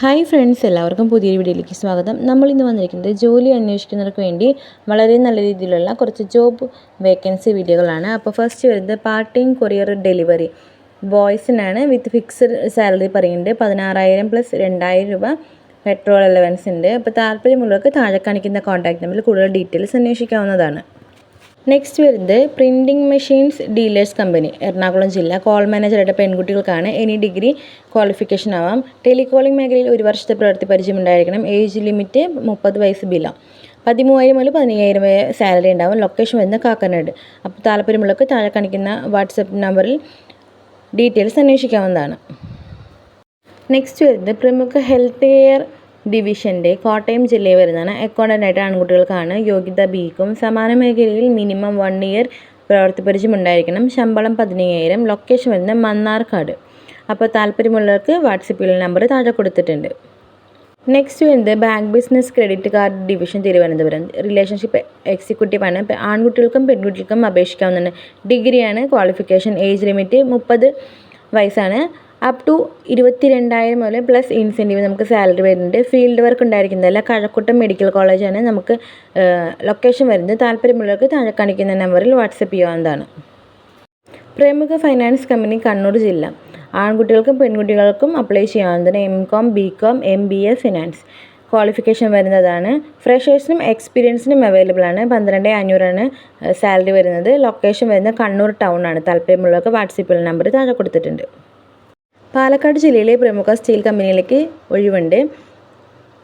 Hi friends എല്ലാവർക്കും പുതിയൊരു വീഡിയോയിലേക്ക് സ്വാഗതം. നമ്മൾ ഇന്ന് വന്നിരിക്കുന്നത് ജോലി അന്വേഷിക്കുന്നവർക്ക് വേണ്ടി വളരെ നല്ല രീതിയിലുള്ള കുറച്ച് ജോബ് വേക്കൻസി വീഡിയോകളാണ്. അപ്പോൾ ഫസ്റ്റ് വരുന്നത് പാർട്ട് ടൈം കൊറിയർ ഡെലിവറി ബോയ്സിനാണ് വിത്ത് ഫിക്സഡ് സാലറി പറയുന്നുണ്ട് പതിനാറായിരം പ്ലസ് രണ്ടായിരം രൂപ പെട്രോൾ അലവൻസ് ഉണ്ട്. അപ്പോൾ താല്പര്യമുള്ളവർക്ക് താഴെ കാണിക്കുന്ന കോൺടാക്ട് നമ്പറിൽ കൂടുതൽ ഡീറ്റെയിൽസ് അന്വേഷിക്കാവുന്നതാണ്. നെക്സ്റ്റ് വരുന്നത് printing machines dealers company Ernakulam ജില്ല കോൾ മാനേജറുടെ പെൺകുട്ടികൾക്കാണ് എനി ഡിഗ്രി ക്വാളിഫിക്കേഷൻ ആവാം. ടെലികോളിംഗ് മേഖലയിൽ ഒരു വർഷത്തെ പ്രവൃത്തി പരിചയം ഉണ്ടായിരിക്കണം ഏജ് ലിമിറ്റ് മുപ്പത് വയസ്സ് ബില പതിമൂവായിരം മുതൽ പതിനയ്യായിരം വരെ സാലറി ഉണ്ടാവും. ലൊക്കേഷൻ വരുന്നത് കാക്കനാട്. അപ്പോൾ താല്പര്യമുള്ളവർക്ക് താഴെ കാണിക്കുന്ന വാട്സപ്പ് നമ്പറിൽ ഡീറ്റെയിൽസ് അന്വേഷിക്കാവുന്നതാണ്. നെക്സ്റ്റ് വരുന്നത് പ്രമുഖ ഹെൽത്ത് കെയർ ഡിവിഷന്റെ കോട്ടയം ജില്ലയിൽ വരുന്നതാണ്. അക്കൗണ്ടന്റായിട്ട് ആൺകുട്ടികൾക്കാണ് യോഗ്യത ബിക്കും സമാന മേഖലയിൽ മിനിമം വൺ ഇയർ പ്രവൃത്തി പരിചയം ഉണ്ടായിരിക്കണം. ശമ്പളം പതിനയ്യായിരം. ലൊക്കേഷൻ വരുന്നത് മണ്ണാർക്കാട് അപ്പോൾ താല്പര്യമുള്ളവർക്ക് വാട്സപ്പിൽ നമ്പർ താഴെ കൊടുത്തിട്ടുണ്ട്. നെക്സ്റ്റ് വരുന്നത് bank business credit card division Thiruvananthapuram. Relationship എക്സിക്യൂട്ടീവാണ് ആൺകുട്ടികൾക്കും പെൺകുട്ടികൾക്കും അപേക്ഷിക്കാവുന്നതാണ്. ഡിഗ്രിയാണ് ക്വാളിഫിക്കേഷൻ ഏജ് ലിമിറ്റ് മുപ്പത് വയസ്സാണ്. അപ് ടു ഇരുപത്തി രണ്ടായിരം മുതൽ പ്ലസ് ഇൻസെന്റീവ് നമുക്ക് സാലറി വരുന്നുണ്ട്. ഫീൽഡ് വർക്ക് ഉണ്ടായിരിക്കുന്നതല്ല കഴക്കൂട്ടം മെഡിക്കൽ കോളേജാണ് നമുക്ക് ലൊക്കേഷൻ വരുന്നത് താല്പര്യമുള്ളവർക്ക് താഴെ കാണിക്കുന്ന നമ്പറിൽ വാട്സപ്പ് ചെയ്യാവുന്നതാണ്. പ്രമുഖ ഫൈനാൻസ് കമ്പനി കണ്ണൂർ ജില്ല. ആൺകുട്ടികൾക്കും പെൺകുട്ടികൾക്കും അപ്ലൈ ചെയ്യാവുന്നതാണ് M com B com M B A finance qualification വരുന്നതാണ്. ഫ്രഷേഴ്സിനും എക്സ്പീരിയൻസിനും അവൈലബിൾ ആണ്. പന്ത്രണ്ട് അഞ്ഞൂറാണ് സാലറി വരുന്നത്. ലൊക്കേഷൻ വരുന്നത് കണ്ണൂർ ടൗൺ ആണ്. താല്പര്യമുള്ളവർക്ക് വാട്സപ്പിൽ നമ്പർ താഴെ കൊടുത്തിട്ടുണ്ട്. പാലക്കാട് ജില്ലയിലെ പ്രമുഖ സ്റ്റീൽ കമ്പനിയിലേക്ക് ഒഴിവുണ്ട്.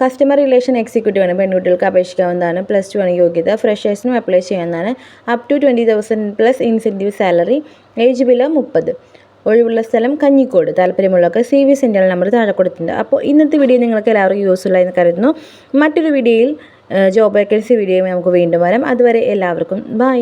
കസ്റ്റമർ റിലേഷൻ എക്സിക്യൂട്ടീവാണ് പെൺകുട്ടികൾക്ക് അപേക്ഷിക്കാവുന്നതാണ്. പ്ലസ് ടു ആണ് യോഗ്യത. ഫ്രഷേഴ്സിനും അപ്ലൈ ചെയ്യാവുന്നതാണ്. Up to twenty thousand plus incentive salary age below മുപ്പത്. ഒഴിവുള്ള സ്ഥലം കഞ്ഞിക്കോട്. താല്പര്യമുള്ളവർക്ക് സി വി സെന്റർ നമ്പർ താഴെ കൊടുത്തിട്ടുണ്ട്. അപ്പോൾ ഇന്നത്തെ വീഡിയോ നിങ്ങൾക്ക് എല്ലാവർക്കും യൂസ്ഫുൾ എന്ന് കരുതുന്നു. മറ്റൊരു വീഡിയോയിൽ ജോബ് വേക്കൻസി വീഡിയോയും നമുക്ക് വീണ്ടും വരാം. അതുവരെ എല്ലാവർക്കും ബൈ